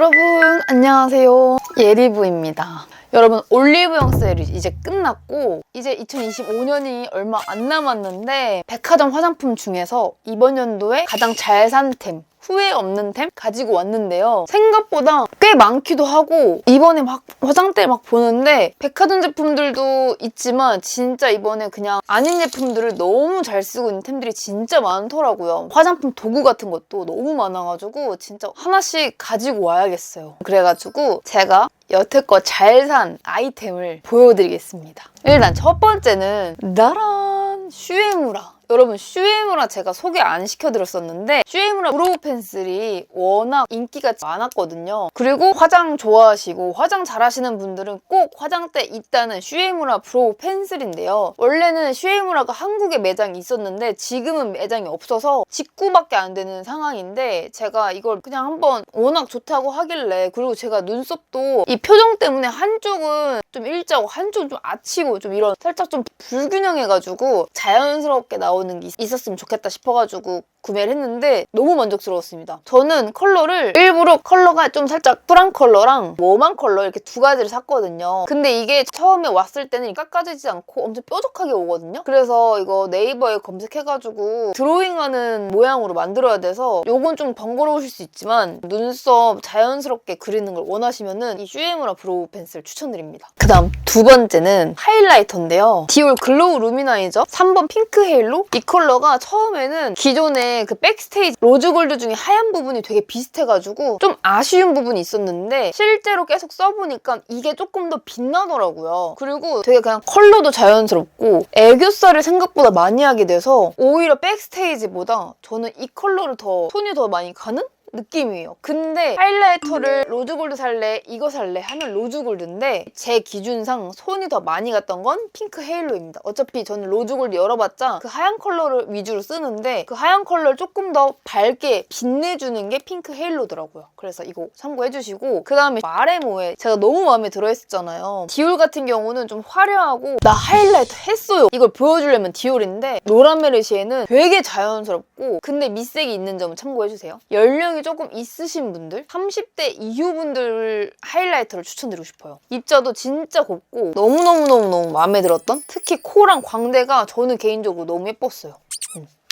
여러분 안녕하세요. 예리부입니다. 여러분 올리브영 세일이 이제 끝났고 이제 2025년이 얼마 안 남았는데 백화점 화장품 중에서 이번 연도에 가장 잘 산템 후회 없는 템 가지고 왔는데요. 생각보다 꽤 많기도 하고 이번에 막 화장대를 막 보는데 백화점 제품들도 있지만 진짜 이번에 그냥 아닌 제품들을 너무 잘 쓰고 있는 템들이 진짜 많더라고요. 화장품 도구 같은 것도 너무 많아가지고 진짜 하나씩 가지고 와야겠어요. 그래가지고 제가 여태껏 잘 산 아이템을 보여드리겠습니다. 일단 첫 번째는 나란 슈에무라. 여러분 슈에무라 제가 소개 안 시켜드렸었는데 슈에무라 브로우 펜슬이 워낙 인기가 많았거든요. 그리고 화장 좋아하시고 화장 잘하시는 분들은 꼭 화장대 있다는 슈에무라 브로우 펜슬인데요. 원래는 슈에무라가 한국에 매장이 있었는데 지금은 매장이 없어서 직구밖에 안 되는 상황인데 제가 이걸 그냥 한번 워낙 좋다고 하길래 그리고 제가 눈썹도 이 표정 때문에 한쪽은 좀 일자고 한쪽은 좀 아치고 좀 이런 살짝 좀 불균형해가지고 자연스럽게 나오는 게 있었으면 좋겠다 싶어가지고 구매를 했는데 너무 만족스러웠습니다. 저는 컬러를 일부러 컬러가 좀 살짝 뿔한 컬러랑 웜한 컬러 이렇게 두 가지를 샀거든요. 근데 이게 처음에 왔을 때는 깎아지지 않고 엄청 뾰족하게 오거든요. 그래서 이거 네이버에 검색해가지고 드로잉하는 모양으로 만들어야 돼서 이건 좀 번거로우실 수 있지만 눈썹 자연스럽게 그리는 걸 원하시면은 이 슈에무라 브로우 펜슬 추천드립니다. 그 다음 두 번째는 하이라이터인데요. 디올 글로우 루미나이저 3번 핑크 헤일로 이 컬러가 처음에는 기존에 그 백스테이지 로즈골드 중에 하얀 부분이 되게 비슷해가지고 좀 아쉬운 부분이 있었는데 실제로 계속 써보니까 이게 조금 더 빛나더라고요. 그리고 되게 그냥 컬러도 자연스럽고 애교살을 생각보다 많이 하게 돼서 오히려 백스테이지보다 저는 이 컬러를 더 손이 더 많이 가는? 느낌이에요. 근데 하이라이터를 로즈골드 살래, 이거 살래 하면 로즈골드인데 제 기준상 손이 더 많이 갔던 건 핑크 헤일로입니다. 어차피 저는 로즈골드 열어봤자 그 하얀 컬러를 위주로 쓰는데 그 하얀 컬러를 조금 더 밝게 빛내주는 게 핑크 헤일로더라고요. 그래서 이거 참고해주시고 그 다음에 마레모에 제가 너무 마음에 들어 했었잖아요. 디올 같은 경우는 좀 화려하고 나 하이라이터 했어요. 이걸 보여주려면 디올인데 노란 메르시에는 되게 자연스럽고 근데 밑색이 있는 점은 참고해주세요. 연령이 조금 있으신 분들 30대 이후 분들 하이라이터를 추천드리고 싶어요. 입자도 진짜 곱고 너무너무너무너무 마음에 들었던 특히 코랑 광대가 저는 개인적으로 너무 예뻤어요.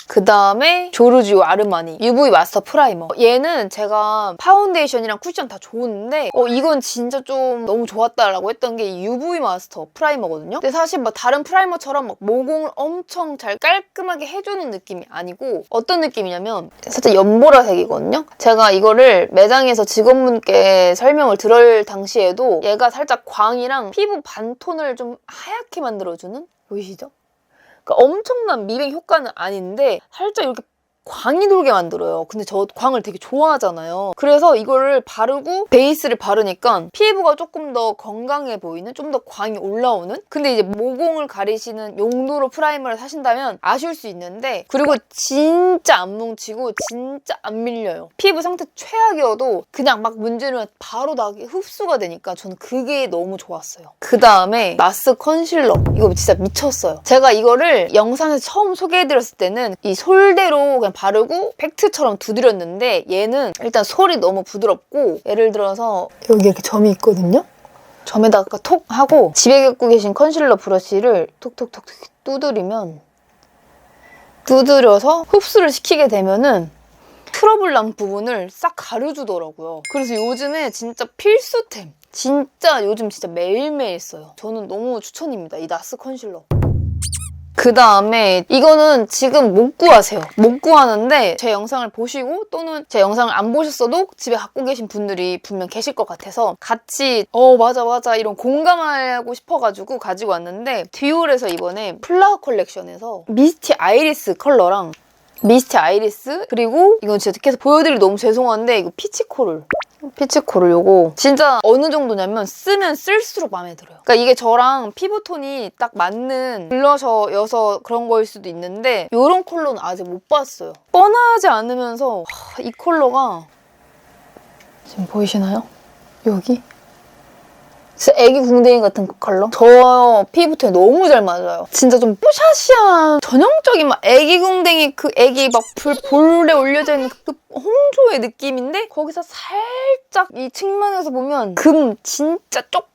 그 다음에 조르지오 아르마니 UV 마스터 프라이머. 얘는 제가 파운데이션이랑 쿠션 다 좋은데 어 이건 진짜 좀 너무 좋았다라고 했던 게 UV 마스터 프라이머거든요? 근데 사실 막 다른 프라이머처럼 막 모공을 엄청 잘 깔끔하게 해주는 느낌이 아니고 어떤 느낌이냐면 살짝 연보라색이거든요? 제가 이거를 매장에서 직원분께 설명을 들을 당시에도 얘가 살짝 광이랑 피부 반톤을 좀 하얗게 만들어주는? 보이시죠? 그러니까 엄청난 미백 효과는 아닌데 살짝 이렇게 광이 돌게 만들어요. 근데 저 광을 되게 좋아하잖아요. 그래서 이거를 바르고 베이스를 바르니까 피부가 조금 더 건강해 보이는 좀 더 광이 올라오는 근데 이제 모공을 가리시는 용도로 프라이머를 사신다면 아쉬울 수 있는데 그리고 진짜 안 뭉치고 진짜 안 밀려요. 피부 상태 최악이어도 그냥 막 문지르면 바로 나게 흡수가 되니까 저는 그게 너무 좋았어요. 그 다음에 마스 컨실러 이거 진짜 미쳤어요. 제가 이거를 영상에서 처음 소개해드렸을 때는 이 솔대로 그냥 바르고 팩트처럼 두드렸는데 얘는 일단 솔이 너무 부드럽고 예를 들어서 여기 이렇게 점이 있거든요? 점에다가 톡 하고 집에 갖고 계신 컨실러 브러쉬를 톡톡톡 두드리면 두드려서 흡수를 시키게 되면은 트러블 난 부분을 싹 가려주더라고요. 그래서 요즘에 진짜 필수템. 진짜 요즘 진짜 매일매일 써요. 저는 너무 추천입니다. 이 나스 컨실러. 그 다음에 이거는 지금 못 구하세요. 못 구하는데 제 영상을 보시고 또는 제 영상을 안 보셨어도 집에 갖고 계신 분들이 분명 계실 것 같아서 같이 어 맞아 맞아 이런 공감하고 싶어가지고 가지고 왔는데 디올에서 이번에 플라워 컬렉션에서 미스티 아이리스 컬러랑 미스티 아이리스 그리고 이건 진짜 계속 보여드리기 너무 죄송한데 이거 피치코를 피치코를 요거 진짜 어느 정도냐면 쓰면 쓸수록 마음에 들어요. 그러니까 이게 저랑 피부톤이 딱 맞는 블러셔여서 그런 거일 수도 있는데 이런 컬러는 아직 못 봤어요. 뻔하지 않으면서 하, 이 컬러가 지금 보이시나요? 여기? 진짜 애기 궁뎅이 같은 그 컬러? 저 피부톤에 너무 잘 맞아요. 진짜 좀 뽀샤시한 전형적인 막 애기 궁뎅이 그 애기 막 불, 볼에 올려져 있는 그 홍조의 느낌인데 거기서 살짝 이 측면에서 보면 금 진짜 조금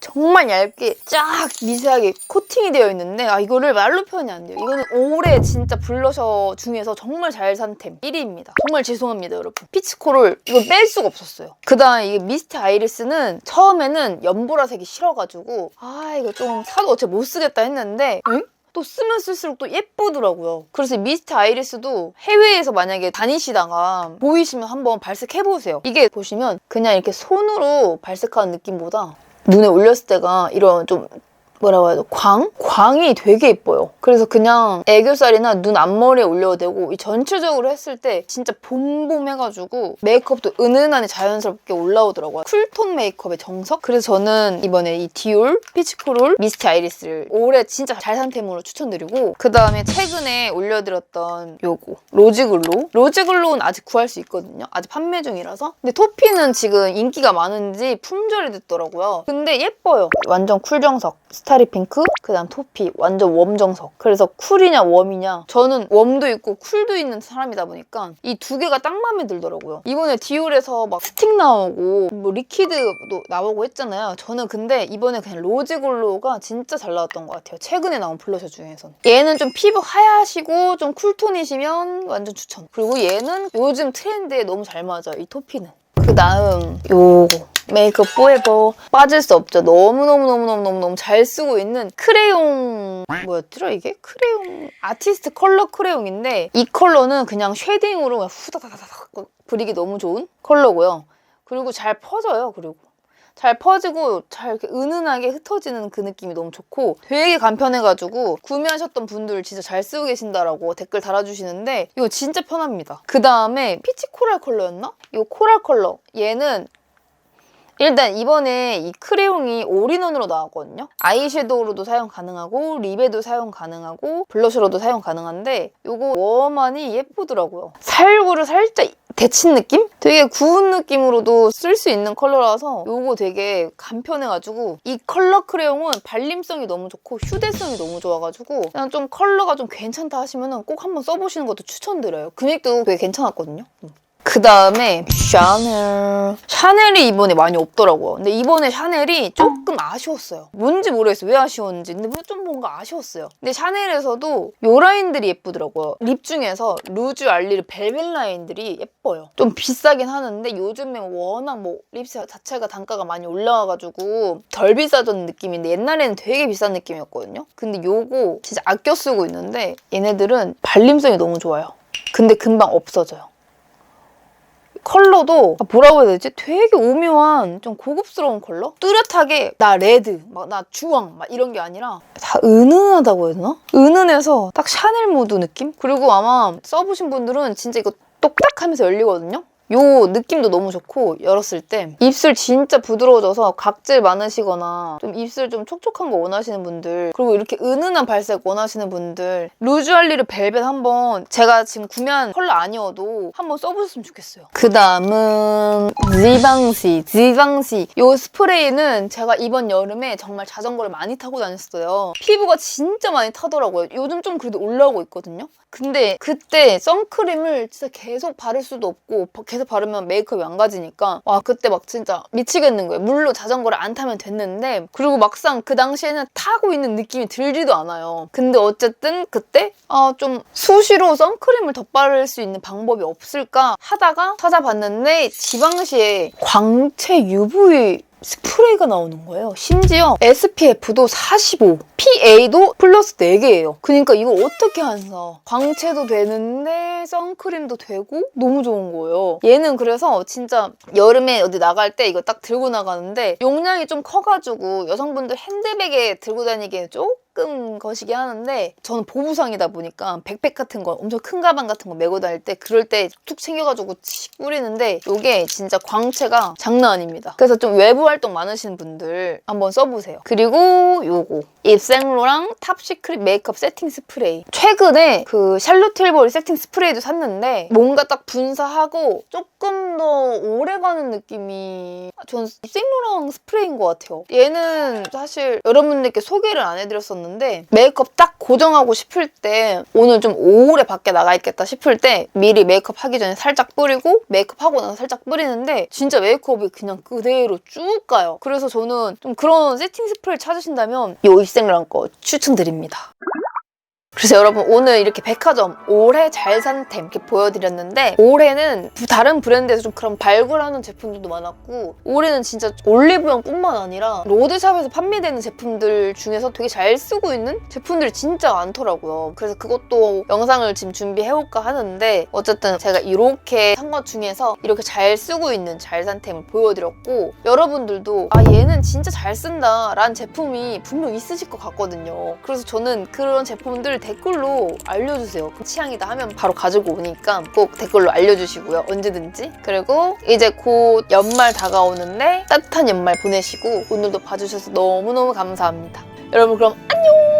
정말 얇게 쫙 미세하게 코팅이 되어 있는데 아 이거를 말로 표현이 안 돼요. 이거는 올해 진짜 블러셔 중에서 정말 잘 산템 1위입니다. 정말 죄송합니다 여러분. 피치코를 이거 뺄 수가 없었어요. 그 다음에 이게 미스트 아이리스는 처음에는 연보라색이 싫어가지고 아 이거 좀 사도 어차피 못 쓰겠다 했는데 응? 또 쓰면 쓸수록 또 예쁘더라고요. 그래서 이 미스트 아이리스도 해외에서 만약에 다니시다가 보이시면 한번 발색해보세요. 이게 보시면 그냥 이렇게 손으로 발색하는 느낌보다 눈에 올렸을 때가 이런 좀 뭐라고 해야 돼? 광? 광이 되게 예뻐요. 그래서 그냥 애교살이나 눈 앞머리에 올려도 되고 이 전체적으로 했을 때 진짜 봄봄 해가지고 메이크업도 은은하니 자연스럽게 올라오더라고요. 쿨톤 메이크업의 정석? 그래서 저는 이번에 이 디올 피치코롤 미스트 아이리스를 올해 진짜 잘 산 템으로 추천드리고 그 다음에 최근에 올려드렸던 요거 로즈글로우 로즈글로우는 아직 구할 수 있거든요. 아직 판매 중이라서 근데 토피는 지금 인기가 많은지 품절이 됐더라고요. 근데 예뻐요. 완전 쿨 정석 스타 리 핑크 그 다음 토피 완전 웜 정석. 그래서 쿨이냐 웜이냐? 저는 웜도 있고 쿨도 있는 사람이다 보니까 이 두 개가 딱 마음에 들더라고요. 이번에 디올에서 막 스틱 나오고 뭐 리퀴드도 나오고 했잖아요. 저는 근데 이번에 그냥 로즈 글로우가 진짜 잘 나왔던 것 같아요. 최근에 나온 블러셔 중에선. 얘는 좀 피부 하얗시고 좀 쿨톤이시면 완전 추천. 그리고 얘는 요즘 트렌드에 너무 잘 맞아요 이 토피는 그 다음 요거 메이크업 포에버 빠질 수 없죠. 너무너무너무너무너무 잘 쓰고 있는 크레용 뭐였더라 이게? 크레용 아티스트 컬러 크레용인데 이 컬러는 그냥 쉐딩으로 후다다다닥 그리기 너무 좋은 컬러고요. 그리고 잘 퍼져요. 그리고 잘 퍼지고 잘 은은하게 흩어지는 그 느낌이 너무 좋고 되게 간편해가지고 구매하셨던 분들 진짜 잘 쓰고 계신다라고 댓글 달아주시는데 이거 진짜 편합니다. 그 다음에 피치 코랄 컬러였나? 이거 코랄 컬러 얘는 일단 이번에 이 크레용이 올인원으로 나왔거든요. 아이섀도우로도 사용 가능하고 립에도 사용 가능하고 블러셔로도 사용 가능한데 이거 웜하니 예쁘더라고요. 살구를 살짝 데친 느낌? 되게 구운 느낌으로도 쓸 수 있는 컬러라서 이거 되게 간편해가지고 이 컬러 크레용은 발림성이 너무 좋고 휴대성이 너무 좋아가지고 그냥 좀 컬러가 좀 괜찮다 하시면 꼭 한번 써보시는 것도 추천드려요. 금액도 되게 괜찮았거든요. 음. 그 다음에 샤넬. 샤넬이 이번에 많이 없더라고요. 근데 이번에 샤넬이 조금 아쉬웠어요. 뭔지 모르겠어요. 왜 아쉬웠는지. 근데 뭐좀 뭔가 아쉬웠어요. 근데 샤넬에서도 요 라인들이 예쁘더라고요. 립 중에서 루즈 알리르 벨벳 라인들이 예뻐요. 좀 비싸긴 하는데 요즘에 워낙 뭐 립스 자체가 단가가 많이 올라와가지고 덜 비싸졌는 느낌인데 옛날에는 되게 비싼 느낌이었거든요. 근데 요거 진짜 아껴 쓰고 있는데 얘네들은 발림성이 너무 좋아요. 근데 금방 없어져요. 컬러도 뭐라고 해야 되지? 되게 오묘한 좀 고급스러운 컬러? 뚜렷하게 나 레드, 막 나 주황 막 이런 게 아니라 다 은은하다고 해야 되나? 은은해서 딱 샤넬 모드 느낌? 그리고 아마 써보신 분들은 진짜 이거 똑딱 하면서 열리거든요? 요 느낌도 너무 좋고 열었을 때 입술 진짜 부드러워져서 각질 많으시거나 좀 입술 좀 촉촉한 거 원하시는 분들 그리고 이렇게 은은한 발색 원하시는 분들 루즈 알리르 벨벳 한번 제가 지금 구매한 컬러 아니어도 한번 써보셨으면 좋겠어요. 그 다음은 지방시 지방시. 요 스프레이는 제가 이번 여름에 정말 자전거를 많이 타고 다녔어요. 피부가 진짜 많이 타더라고요. 요즘 좀 그래도 올라오고 있거든요. 근데 그때 선크림을 진짜 계속 바를 수도 없고 계속 바르면 메이크업이 안 가지니까 와 그때 막 진짜 미치겠는 거예요. 물론 자전거를 안 타면 됐는데 그리고 막상 그 당시에는 타고 있는 느낌이 들지도 않아요. 근데 어쨌든 그때 아, 좀 수시로 선크림을 덧바를 수 있는 방법이 없을까 하다가 찾아봤는데 지방시에 광채 UV 스프레이가 나오는 거예요. 심지어 SPF도 45, PA도 플러스 4개예요. 그러니까 이거 어떻게 한사? 광채도 되는데 선크림도 되고 너무 좋은 거예요. 얘는 그래서 진짜 여름에 어디 나갈 때 이거 딱 들고 나가는데 용량이 좀 커가지고 여성분들 핸드백에 들고 다니기에 조금 거시기 하는데 저는 보부상이다 보니까 백팩 같은 거 엄청 큰 가방 같은 거 메고 다닐 때 그럴 때 툭 챙겨가지고 칙 뿌리는데 이게 진짜 광채가 장난 아닙니다. 그래서 좀 외부 활동 많으신 분들 한번 써보세요. 그리고 요거 입생로랑 탑시크릿 메이크업 세팅 스프레이. 최근에 그 틸버리 세팅 스프레이도 샀는데 뭔가 딱 분사하고 조금 더 오래가는 느낌이 전 입생로랑 스프레이인 것 같아요. 얘는 사실 여러분들께 소개를 안 해드렸었는데 메이크업 딱 고정하고 싶을 때 오늘 좀 오래 밖에 나가 있겠다 싶을 때 미리 메이크업 하기 전에 살짝 뿌리고 메이크업 하고 나서 살짝 뿌리는데 진짜 메이크업이 그냥 그대로 쭉 가요. 그래서 저는 좀 그런 세팅 스프레이 찾으신다면 이 입생로랑 거 추천드립니다. 그래서 여러분 오늘 이렇게 백화점 올해 잘 산템 이렇게 보여드렸는데 올해는 부- 다른 브랜드에서 좀 그런 발굴하는 제품들도 많았고 올해는 진짜 올리브영뿐만 아니라 로드샵에서 판매되는 제품들 중에서 되게 잘 쓰고 있는 제품들이 진짜 많더라고요. 그래서 그것도 영상을 지금 준비해볼까 하는데 어쨌든 제가 이렇게 산 것 중에서 이렇게 잘 쓰고 있는 잘 산 템을 보여드렸고 여러분들도 아 얘는 진짜 잘 쓴다 라는 제품이 분명 있으실 것 같거든요. 그래서 저는 그런 제품들 댓글로 알려주세요. 그 취향이다 하면 바로 가지고 오니까 꼭 댓글로 알려주시고요. 언제든지. 그리고 이제 곧 연말 다가오는데 따뜻한 연말 보내시고 오늘도 봐주셔서 너무너무 감사합니다. 여러분 그럼 안녕!